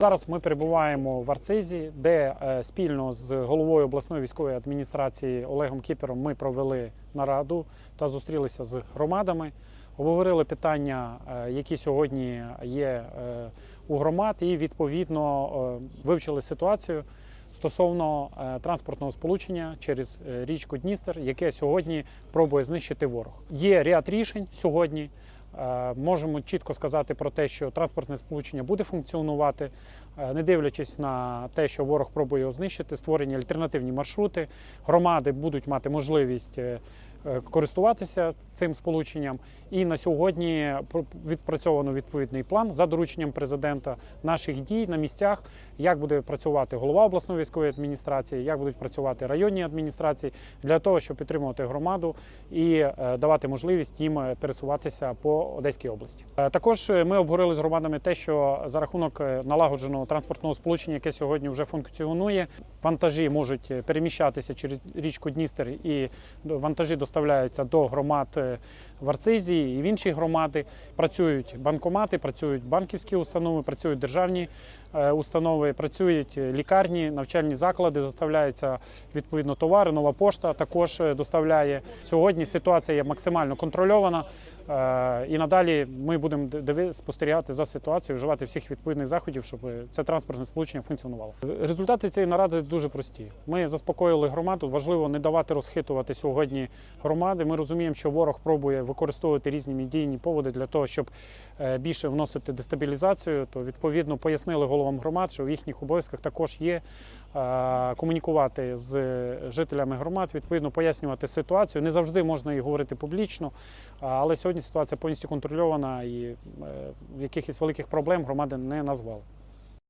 Зараз ми перебуваємо в Арцизі, де е, спільно з головою обласної військової адміністрації Олегом Кіпером ми провели нараду та зустрілися з громадами, обговорили питання, е, які сьогодні є е, у громад, і відповідно вивчили ситуацію стосовно транспортного сполучення через річку Дністер, яке сьогодні пробує знищити ворог. Є ряд рішень сьогодні. Е, Можемо чітко сказати про те, що транспортне сполучення буде функціонувати, е, не дивлячись на те, що ворог пробує його знищити, створені альтернативні маршрути. Громади будуть мати можливість е, користуватися цим сполученням. І на сьогодні відпрацьовано відповідний план за дорученням президента наших дій на місцях, як буде працювати голова обласної військової адміністрації, як будуть працювати районні адміністрації для того, щоб підтримувати громаду і е, давати можливість їм е, пересуватися по Одеській області. Е, Також е, ми обговорили з громадами те, що за рахунок е, налагодженого транспортного сполучення, яке сьогодні вже функціонує, вантажі можуть е, переміщатися через річку Дністер, і вантажі доставляються до громад е, в Арцизі і в інші громади. Працюють банкомати, працюють банківські установи, працюють державні е, установи, працюють е, лікарні, навчальні заклади, доставляються відповідно товари. Нова пошта також доставляє. Сьогодні ситуація є максимально контрольована. І надалі ми будемо спостерігати за ситуацією, вживати всіх відповідних заходів, щоб це транспортне сполучення функціонувало. Результати цієї наради дуже прості. Ми заспокоїли громаду. Важливо не давати розхитувати сьогодні громади. Ми розуміємо, що ворог пробує використовувати різні медійні поводи для того, щоб е, більше вносити дестабілізацію. То відповідно пояснили головам громад, що в їхніх обов'язках також є е, комунікувати з жителями громад, відповідно пояснювати ситуацію. Не завжди можна і говорити публічно, але сьогодні ситуація повністю контрольована і е, якихось великих проблем громади не назвали.